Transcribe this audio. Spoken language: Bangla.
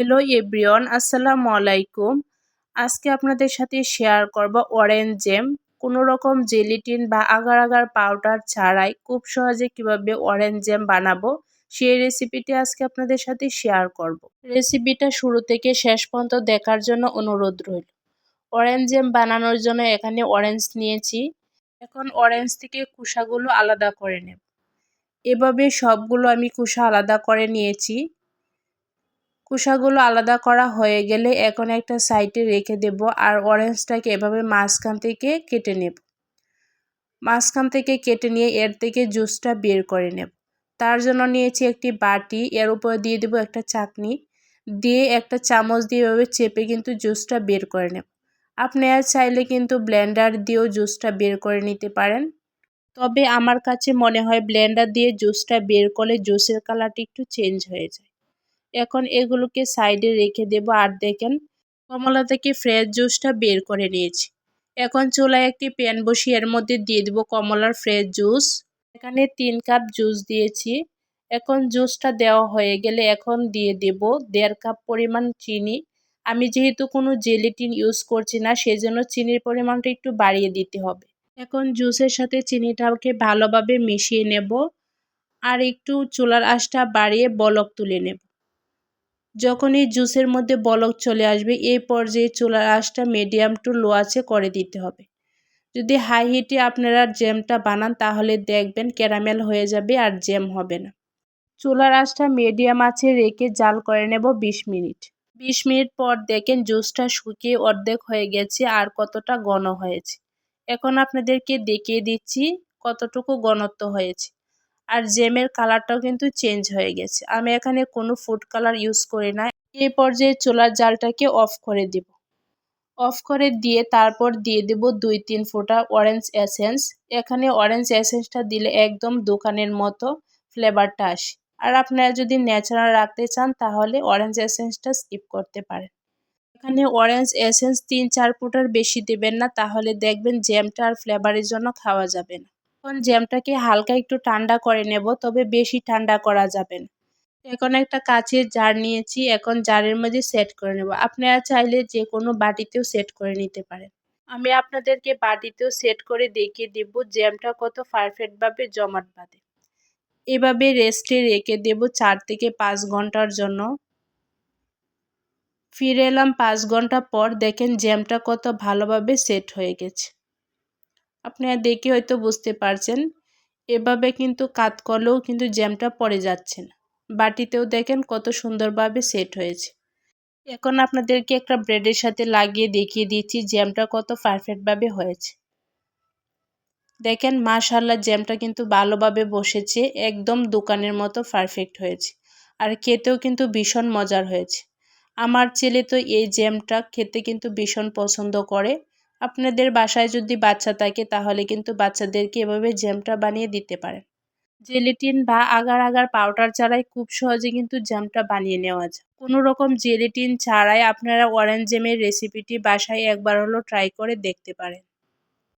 হ্যালো এভরিওয়ান, আসসালামু আলাইকুম। আজকে আপনাদের সাথে শেয়ার করব অরেঞ্জ জ্যাম কোনো রকম জেলিটিন বা আগার আগার পাউডার ছাড়াই খুব সহজে কীভাবে অরেঞ্জ জ্যাম বানাবো, সেই রেসিপিটি আজকে আপনাদের সাথে শেয়ার করব। রেসিপিটা শুরু থেকে শেষ পর্যন্ত দেখার জন্য অনুরোধ রইল। অরেঞ্জ জ্যাম বানানোর জন্য এখানে অরেঞ্জ নিয়েছি। এখন অরেঞ্জ থেকে কুসাগুলো আলাদা করে নেব। এভাবে সবগুলো আমি কুসা আলাদা করে নিয়েছি। কুসাগুলো আলাদা করা হয়ে গেলে এখন একটা সাইডে রেখে দেব আর অরেঞ্জটাকে এভাবে মাঝখান থেকে কেটে নেব। মাঝখান থেকে কেটে নিয়ে এর থেকে জুসটা বের করে নেব। তার জন্য নিয়েছি একটি বাটি, এর উপরে দিয়ে দেবো একটা চাকনি। দিয়ে একটা চামচ দিয়ে এভাবে চেপে কিন্তু জুসটা বের করে নেব। আপনি আর চাইলে কিন্তু ব্লেন্ডার দিয়েও জুসটা বের করে নিতে পারেন। তবে আমার কাছে মনে হয় ব্লেন্ডার দিয়ে জুসটা বের করলে জুসের কালারটি একটু চেঞ্জ হয়ে যায়। এখন এগুলোকে সাইডে রেখে দেব আর দেখেন কমলা থেকে ফ্রেশ জুসটা বের করে নিয়েছি। এখন চুলায় একটি প্যান বসিয়ে এর মধ্যে দিয়ে দেবো কমলার ফ্রেশ জুস। এখানে তিন কাপ জুস দিয়েছি। এখন জুসটা দেওয়া হয়ে গেলে এখন দিয়ে দেব দেড় কাপ পরিমাণ চিনি। আমি যেহেতু কোনো জেলিটিন ইউজ করছি না, সেজন্য চিনির পরিমাণটা একটু বাড়িয়ে দিতে হবে। এখন জুসের সাথে চিনিটাকে ভালোভাবে মিশিয়ে নেব আর একটু চুলার আঁচটা বাড়িয়ে বলক তুলে নেব। যখনই জুসের মধ্যে বলক চলে আসবে এই পর্যায়ে চুলার আঁচটা মিডিয়াম টু লো আছে করে দিতে হবে। যদি হাই হিটে আপনারা জ্যামটা বানান, তাহলে দেখবেন ক্যারামেল হয়ে যাবে আর জ্যাম হবে না। চুলার আঁচটা মিডিয়াম আছে রেখে জাল করে নেব ২০ মিনিট। ২০ মিনিট পর দেখেন জুসটা শুকিয়ে অর্ধেক হয়ে গেছে আর কতটা ঘন হয়েছে। এখন আপনাদেরকে দেখিয়ে দিচ্ছি কতটুকু ঘনত্ব হয়েছে। আর জেমের কালারটাও কিন্তু চেঞ্জ হয়ে গেছে। আমি এখানে কোনো ফুড কালার ইউজ করি না। এই পর্যায়ে চোলার জালটাকে অফ করে দিব। অফ করে দিয়ে তারপর দিয়ে দেব দুই তিন ফোঁটা অরেঞ্জ এসেন্স এখানে অরেঞ্জ এসেন্সটা দিলে একদম দোকানের মতো ফ্লেভারটা আসে। আর আপনারা যদি ন্যাচারাল রাখতে চান, তাহলে অরেঞ্জ এসেন্সটা স্কিপ করতে পারেন। এখানে অরেঞ্জ এসেন্স তিন চার ফুটার বেশি দেবেন না, তাহলে দেখবেন জ্যামটা আর ফ্লেভারের জন্য খাওয়া যাবে না। এখন জ্যামটাকে হালকা একটু ঠান্ডা করে নেব, তবে বেশি ঠান্ডা করা যাবে না। এখন একটা কাচের জার নিয়েছি, এখন জারের মধ্যে সেট করে নেব। আপনারা চাইলে যে কোনো বাটিতেও সেট করে নিতে পারেন। আমি আপনাদেরকে বাটিতেও সেট করে দেখিয়ে দেব জ্যামটা কত পারফেক্টভাবে জমাট বাঁধে। এভাবে রেস্টে রেখে দেব চার থেকে পাঁচ ঘণ্টার জন্য। ফিরে এলাম পাঁচ ঘণ্টা পর, দেখেন জ্যামটা কত ভালোভাবে সেট হয়ে গেছে। আপনারা দেখে হয়তো বুঝতে পারছেন। এভাবে কিন্তু কাত করলেও কিন্তু জ্যামটা পড়ে যাচ্ছে না। বাটিতেও দেখেন কত সুন্দরভাবে সেট হয়েছে। এখন আপনাদেরকে একটা ব্রেডের সাথে লাগিয়ে দেখিয়ে দিচ্ছি জ্যামটা কত পারফেক্টভাবে হয়েছে। দেখেন মাশাল্লাহ জ্যামটা কিন্তু ভালোভাবে বসেছে, একদম দোকানের মতো পারফেক্ট হয়েছে। আর খেতেও কিন্তু ভীষণ মজার হয়েছে। আমার ছেলে তো এই জ্যামটা খেতে কিন্তু ভীষণ পছন্দ করে। আপনাদের বাসায় যদি বাচ্চা থাকে, তাহলে কিন্তু বাচ্চাদেরকে এভাবে জ্যামটা বানিয়ে দিতে পারেন। জেলিটিন বা আগার আগার পাউডার ছাড়াই খুব সহজে কিন্তু জ্যামটা বানিয়ে নেওয়া যায়। কোনো রকম জেলিটিন ছাড়াই আপনারা অরেঞ্জ জ্যামের রেসিপিটি বাসায় একবার হলো ট্রাই করে দেখতে পারেন।